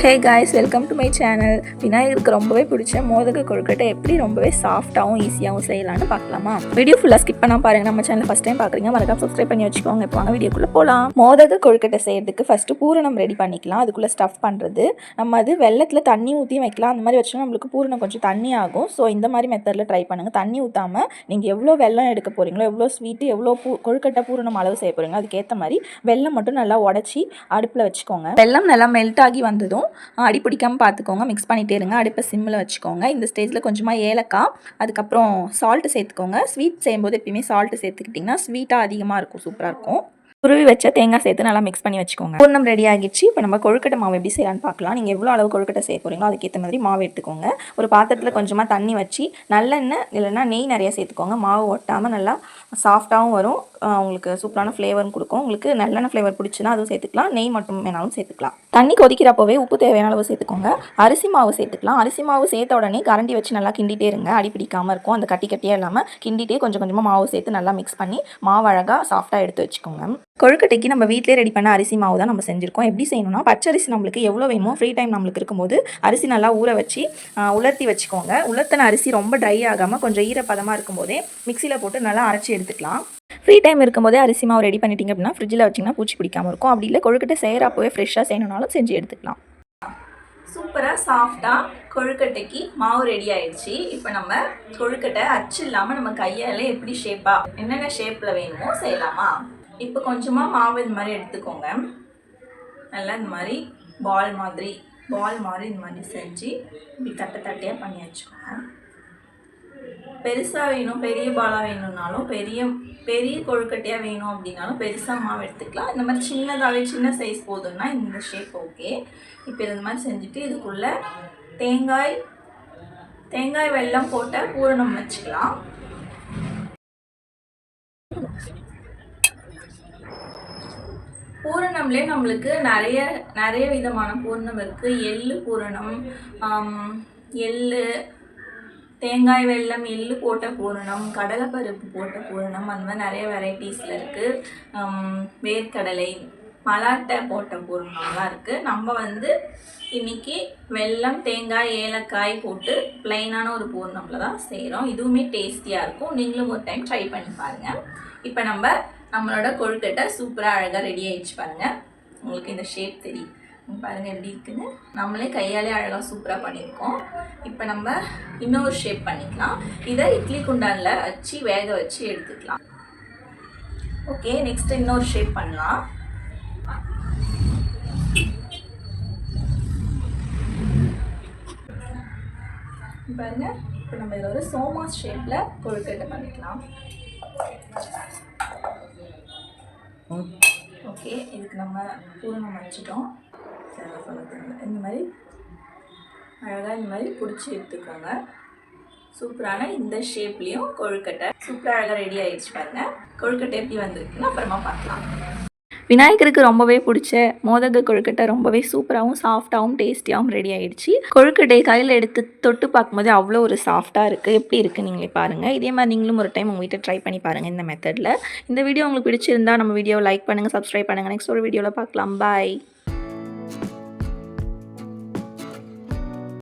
Hey guys welcome to my channel விநாயகருக்கு ரொம்பவே பிடிச்ச மோதக கொழுக்கட்டை எப்படி ரொம்பவே சாஃப்டாகவும் ஈஸியாகவும் செய்யலாம்னு பார்க்கலாமா? வீடியோ ஃபுல்லாக ஸ்கிப் பண்ணால் பாருங்கள் நம்ம சேனல் ஃபஸ்ட் டைம் பார்க்குறீங்க மறக்காம சப்ஸ்கிரைப் பண்ணி வச்சுக்கோங்க. இப்போ வாங்க வீடியோக்குள்ளே போகலாம் மோதக கொழுக்கட்டை செய்யறதுக்கு ஃபஸ்ட்டு பூரணம் ரெடி பண்ணிக்கலாம். அதுக்குள்ளே ஸ்டஃப் பண்ணுறது நம்ம அது வெள்ளத்தில் தண்ணி ஊற்றி வைக்கலாம். அந்த மாதிரி வச்சோன்னா நம்மளுக்கு பூரணம் கொஞ்சம் தண்ணி ஆகும். ஸோ இந்த மாதிரி மெத்தடில் ட்ரை பண்ணுங்கள் தண்ணி ஊற்றாமல் நீங்கள் எவ்வளோ வெள்ளம் எடுக்க போகிறீங்களோ எவ்வளோ ஸ்வீட்டு எவ்வளோ பூ கொழுக்கட்டை பூரணம் அளவு செய்ய போகிறீங்களோ அதுக்கேற்ற மாதிரி வெள்ளம் மட்டும் நல்லா உடச்சி அடுப்பில் வச்சுக்கோங்க. வெள்ளம் நல்லா மெல்ட் ஆகி வந்ததும் அடி பிடிக்காமல் பார்த்துக்கோங்க. மிக்ஸ் பண்ணிகிட்டே இருங்க. அடுப்பை சிம்மில் வச்சுக்கோங்க. இந்த ஸ்டேஜில் கொஞ்சமாக ஏலக்காய் அதுக்கப்புறம் சால்ட்டு சேர்த்துக்கோங்க. ஸ்வீட் செய்யும்போது எப்பயுமே சால்ட்டு சேர்த்துக்கிட்டிங்கன்னா ஸ்வீட்டாக அதிகமாக இருக்கும். சூப்பராக இருக்கும். துருவி வச்ச தேங்காய் சேர்த்து நல்லா மிக்ஸ் பண்ணி வச்சுக்கோங்க. பூர்ணம் ரெடி ஆகிடுச்சு. இப்போ நம்ம கொழுக்கட்டை மாவு எப்படி செய்யலாம்னு பார்க்கலாம். நீங்கள் எவ்வளோ அளவு கொழுக்கட்டை செய்ய போகிறீங்களோ அதுக்கேற்ற மாதிரி மாவு எடுத்துக்கோங்க. ஒரு பாத்திரத்தில் கொஞ்சமாக தண்ணி வச்சு நல்லெண்ணெய் இல்லைன்னா நெய் நிறைய சேர்த்துக்கோங்க. மாவு ஒட்டாமல் நல்லா சாஃப்டாகவும் வரும். உங்களுக்கு சூப்பரான ஃப்ளேவரும் கொடுக்கும். உங்களுக்கு நல்லெண்ணெய் ஃப்ளேவர் பிடிச்சுன்னா அதுவும் சேர்த்துக்கலாம். நெய் மட்டும் வேணாலும் சேர்த்துக்கலாம். தண்ணி கொதிக்கிறப்போவே உப்பு தேவையான அளவு சேர்த்துக்கோங்க. அரிசி மாவு சேர்த்துக்கலாம். அரிசி மாவு சேர்த்த உடனே கரண்டி வச்சு நல்லா கிண்டிட்டே இருங்க. அடி பிடிக்காமல் இருக்கும். அந்த கட்டி கட்டியாக இல்லாமல் கிண்டிட்டே கொஞ்சம் கொஞ்சமாக மாவு சேர்த்து நல்லா மிக்ஸ் பண்ணி மாவு அழகாக சாஃப்டாக எடுத்து வச்சுக்கோங்க. கொழுக்கட்டைக்கு நம்ம வீட்டிலே ரெடி பண்ண அரிசி மாவு தான் நம்ம செஞ்சுருக்கோம். எப்படி செய்யணும்னா பச்சரிசி நம்மளுக்கு எவ்வளோ வேணுமோ ஃப்ரீ டைம் நம்மளுக்கு இருக்கும்போது அரிசி நல்லா ஊற வச்சு உலர்த்தி வச்சுக்கோங்க. உலர்த்தின அரிசி ரொம்ப ட்ரை ஆகாமல் கொஞ்சம் ஈரப்பதமாக இருக்கும்போதே மிக்சியில் போட்டு நல்லா அரைச்சி எடுத்துக்கலாம். ஃப்ரீ டைம் இருக்கும்போதே அரிசி மாவு ரெடி பண்ணிட்டீங்க அப்படின்னா ஃப்ரிட்ஜில் வச்சிங்கன்னா பூச்சி பிடிக்காமல் இருக்கும். அப்படி இல்லை கொழுக்கட்டை செய்கிறப்பவே ஃப்ரெஷ்ஷாக செய்யணுனாலும் செஞ்சு எடுத்துக்கலாம். சூப்பராக சாஃப்டாக கொழுக்கட்டைக்கு மாவு ரெடி ஆயிடுச்சு. இப்போ நம்ம கொழுக்கட்டை அச்சு இல்லாமல் நம்ம கையால் எப்படி ஷேப்பாக என்னென்ன ஷேப்பில் வேணுமோ செய்யலாமா? இப்போ கொஞ்சமாக மாவு இந்த மாதிரி எடுத்துக்கோங்க. நல்லா இந்த மாதிரி பால் மாதிரி பால் மாதிரி இந்த மாதிரி செஞ்சு இப்படி தட்டை தட்டையாக பண்ணி வச்சுக்கோங்க. பெருசாக வேணும் பெரிய பாலாக வேணும்னாலும் பெரிய பெரிய கொழுக்கட்டையாக வேணும் அப்படின்னாலும் பெருசாக மாவு எடுத்துக்கலாம். இந்த மாதிரி சின்னதாகவே சின்ன சைஸ் போதும்னா இந்த ஷேப் ஓகே இப்போ இந்த மாதிரி செஞ்சுட்டு இதுக்குள்ளே தேங்காய் தேங்காய் வெல்லம் போட்ட பூரணம் வச்சுக்கலாம். பூரணம்லே நம்மளுக்கு நிறைய நிறைய விதமான பூரணம் இருக்குது எள்ளு பூரணம் எள்ளு தேங்காய் வெல்லம் எள்ளு போட்ட பூரணம் கடலைப்பருப்பு போட்ட பூரணம் அந்த மாதிரி நிறைய வெரைட்டிஸில் இருக்குது வேர்க்கடலை மலாட்டை போட்ட பூரணம்லாம் இருக்குது நம்ம வந்து இன்னைக்கு வெல்லம் தேங்காய் ஏலக்காய் போட்டு ப்ளைனான ஒரு பூரணமில் தான் செய்கிறோம் இதுவுமே டேஸ்டியாக இருக்கும். நீங்களும் ஒரு டைம் ட்ரை பண்ணி பாருங்கள் இப்போ நம்ம நம்மளோட கொழுக்கட்டை சூப்பராக அழகாக ரெடி ஆகிடுச்சு பாருங்கள் உங்களுக்கு இந்த ஷேப் தெரியும். இங்க பாருங்க எப்படி இருக்குன்னு. நம்மளே கையாலே அழகாக சூப்பராக பண்ணியிருக்கோம் இப்போ நம்ம இன்னொரு ஷேப் பண்ணிக்கலாம். இதை இட்லி குண்டானில் வச்சு வேக வச்சு எடுத்துக்கலாம். ஓகே நெக்ஸ்ட் இன்னொரு ஷேப் பண்ணலாம். பாருங்க இப்போ நம்ம இதில் ஒரு சோமாஸ் ஷேப்பில் கொழுக்கட்டை பண்ணிக்கலாம். ஓகே இதுக்கு நம்ம பூரணம் வச்சுட்டோம் சரி, நான் இந்த மாதிரி அழகாக இந்த மாதிரி பிடிச்சி எடுத்துக்கோங்க. சூப்பரான இந்த ஷேப்லேயும் கொழுக்கட்டை சூப்பராக அழகாக ரெடி ஆகிடுச்சு பாருங்க. கொழுக்கட்டை எப்படி வந்திருக்குன்னு அப்புறமா பார்க்கலாம். விநாயகருக்கு ரொம்பவே பிடிச்ச மோதக கொழுக்கட்டை ரொம்பவே சூப்பராகவும் சாஃப்டாகவும் டேஸ்டியாகவும் ரெடி ஆகிடுச்சு கொழுக்கட்டையை கையில் எடுத்து தொட்டு பார்க்கும்போது அவ்வளோ ஒரு சாஃப்டாக இருக்குது எப்படி இருக்குது நீங்களே பாருங்கள் இதே மாதிரி நீங்களும் ஒரு டைம் உங்கள் வீட்டை ட்ரை பண்ணி பாருங்கள் இந்த மெத்தடில் இந்த வீடியோ உங்களுக்கு பிடிச்சிருந்தா நம்ம வீடியோவை லைக் பண்ணுங்கள் சப்ஸ்கிரைப் பண்ணுங்கள் நெக்ஸ்ட் ஒரு வீடியோவில் பார்க்கலாம். பாய்